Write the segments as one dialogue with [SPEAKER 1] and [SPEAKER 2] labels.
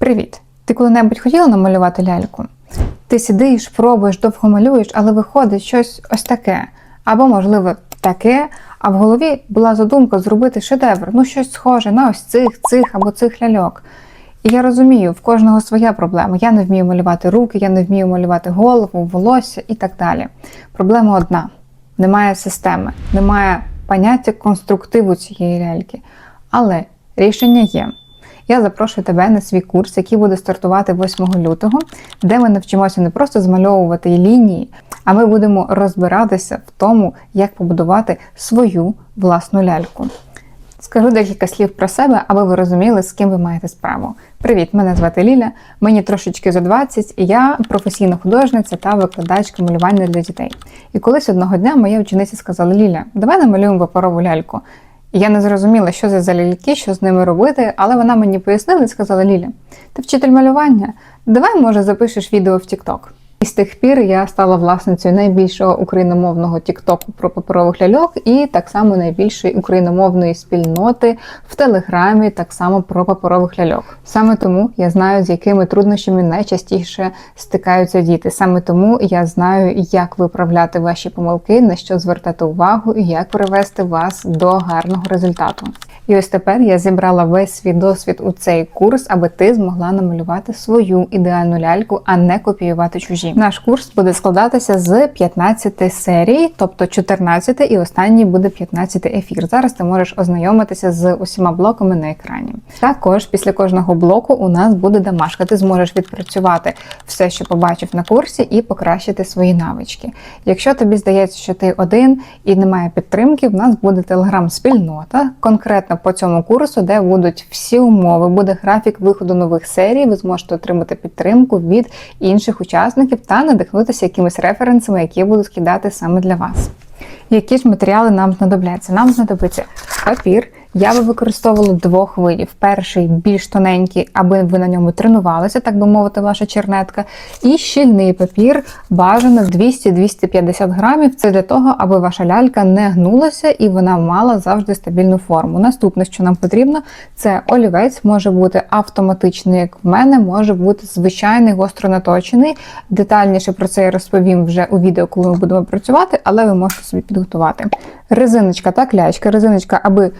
[SPEAKER 1] Привіт! Ти коли-небудь хотіла намалювати ляльку? Ти сидиш, пробуєш, довго малюєш, але виходить щось ось таке. Або, можливо, таке, а в голові була задумка зробити шедевр, ну щось схоже на ось цих, цих або цих ляльок. І я розумію, в кожного своя проблема. Я не вмію малювати руки, я не вмію малювати голову, волосся і так далі. Проблема одна: немає системи, немає поняття конструктиву цієї ляльки. Але рішення є. Я запрошую тебе на свій курс, який буде стартувати 8 лютого, де ми навчимося не просто змальовувати лінії, а ми будемо розбиратися в тому, як побудувати свою власну ляльку. Скажу декілька слів про себе, аби ви розуміли, з ким ви маєте справу. Привіт, мене звати Ліля, мені трошечки за 20, і я професійна художниця та викладачка малювання для дітей. І колись одного дня моя учениця сказала: Ліля, давай намалюємо паперову ляльку. Я не зрозуміла, що це за ляльки, що з ними робити, але вона мені пояснила і сказала: Ліля, ти вчитель малювання, давай, може, запишеш відео в TikTok. І з тих пір я стала власницею найбільшого україномовного тіктоку про паперових ляльок, і так само найбільшої україномовної спільноти в Телеграмі, так само про паперових ляльок. Саме тому я знаю, з якими труднощами найчастіше стикаються діти. Саме тому я знаю, як виправляти ваші помилки, на що звертати увагу і як привести вас до гарного результату. І ось тепер я зібрала весь свій досвід у цей курс, аби ти змогла намалювати свою ідеальну ляльку, а не копіювати чужі. Наш курс буде складатися з 15 серій, тобто 14 і останній буде 15 ефір. Зараз ти можеш ознайомитися з усіма блоками на екрані. Також після кожного блоку у нас буде домашка. Ти зможеш відпрацювати все, що побачив на курсі, і покращити свої навички. Якщо тобі здається, що ти один і немає підтримки, в нас буде телеграм-спільнота, конкретно по цьому курсу, де будуть всі умови, буде графік виходу нових серій. Ви зможете отримати підтримку від інших учасників та надихнутися якимись референсами, які будуть кидати саме для вас. Які ж матеріали нам знадобляться? Нам знадобиться папір. Я би використовувала двох видів. Перший більш тоненький, аби ви на ньому тренувалися, так би мовити, ваша чернетка. І щільний папір бажано 200-250 грамів. Це для того, аби ваша лялька не гнулася і вона мала завжди стабільну форму. Наступне, що нам потрібно, це олівець, може бути автоматичний, як в мене, може бути звичайний гостро наточений. Детальніше про це я розповім вже у відео, коли ми будемо працювати, але ви можете собі підготувати. Резиночка та клячка. Резиночка, аби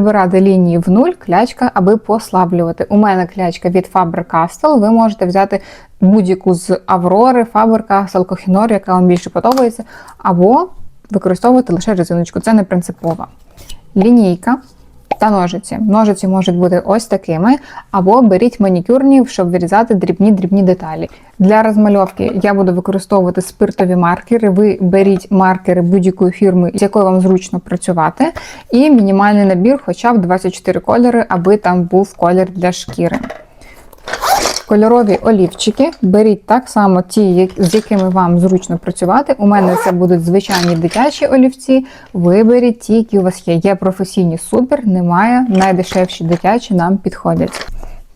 [SPEAKER 1] прибирати лінії в нуль, клячка, аби послаблювати. У мене клячка від Faber-Castell. Ви можете взяти будь-яку з Аврори, Faber-Castell, Кохінор, яка вам більше подобається, або використовувати лише резиночку. Це не принципово. Лінійка. Та ножиці. Ножиці можуть бути ось такими, або беріть манікюрні, щоб вирізати дрібні-дрібні деталі. Для розмальовки я буду використовувати спиртові маркери. Ви беріть маркери будь-якої фірми, з якою вам зручно працювати. І мінімальний набір, хоча б 24 кольори, аби там був колір для шкіри. Кольорові олівчики беріть так само ті, з якими вам зручно працювати. У мене це будуть звичайні дитячі олівці. Виберіть ті, які у вас є. Є професійні супер, немає. Найдешевші дитячі нам підходять.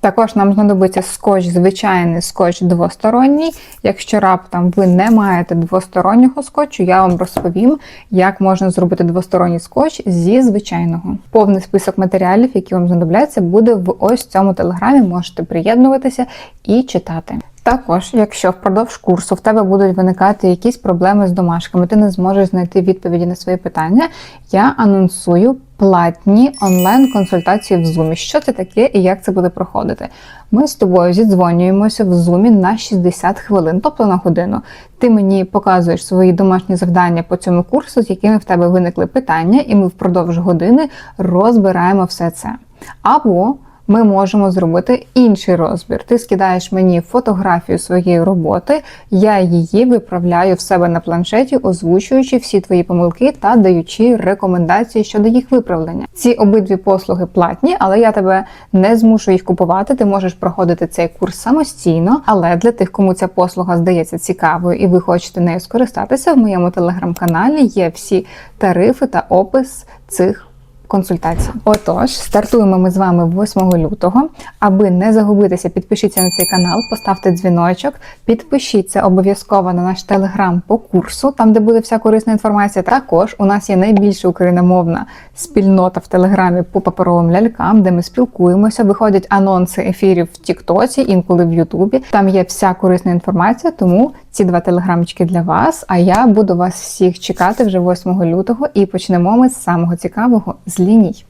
[SPEAKER 1] Також нам знадобиться скотч, звичайний скотч двосторонній. Якщо раптом ви не маєте двостороннього скотчу, я вам розповім, як можна зробити двосторонній скотч зі звичайного. Повний список матеріалів, які вам знадобляться, буде в ось цьому телеграмі. Можете приєднуватися і читати. Також, якщо впродовж курсу в тебе будуть виникати якісь проблеми з домашками, ти не зможеш знайти відповіді на свої питання, я анонсую платні онлайн-консультації в Zoom. Що це таке і як це буде проходити? Ми з тобою зідзвонюємося в Zoom на 60 хвилин, тобто на годину. Ти мені показуєш свої домашні завдання по цьому курсу, з якими в тебе виникли питання, і ми впродовж години розбираємо все це. Або ми можемо зробити інший розбір. Ти скидаєш мені фотографію своєї роботи, я її виправляю в себе на планшеті, озвучуючи всі твої помилки та даючи рекомендації щодо їх виправлення. Ці обидві послуги платні, але я тебе не змушу їх купувати. Ти можеш проходити цей курс самостійно. Але для тих, кому ця послуга здається цікавою і ви хочете нею скористатися, в моєму телеграм-каналі є всі тарифи та опис цих консультацій. Отож, стартуємо ми з вами 8 лютого. Аби не загубитися, підпишіться на цей канал, поставте дзвіночок, підпишіться обов'язково на наш телеграм по курсу, там де буде вся корисна інформація. Також у нас є найбільша україномовна спільнота в телеграмі по паперовим лялькам, де ми спілкуємося. Виходять анонси ефірів в Тіктоці, інколи в Ютубі. Там є вся корисна інформація, тому ці два телеграмчики для вас. А я буду вас всіх чекати вже 8 лютого і почнемо ми з самого цікавого з ліній.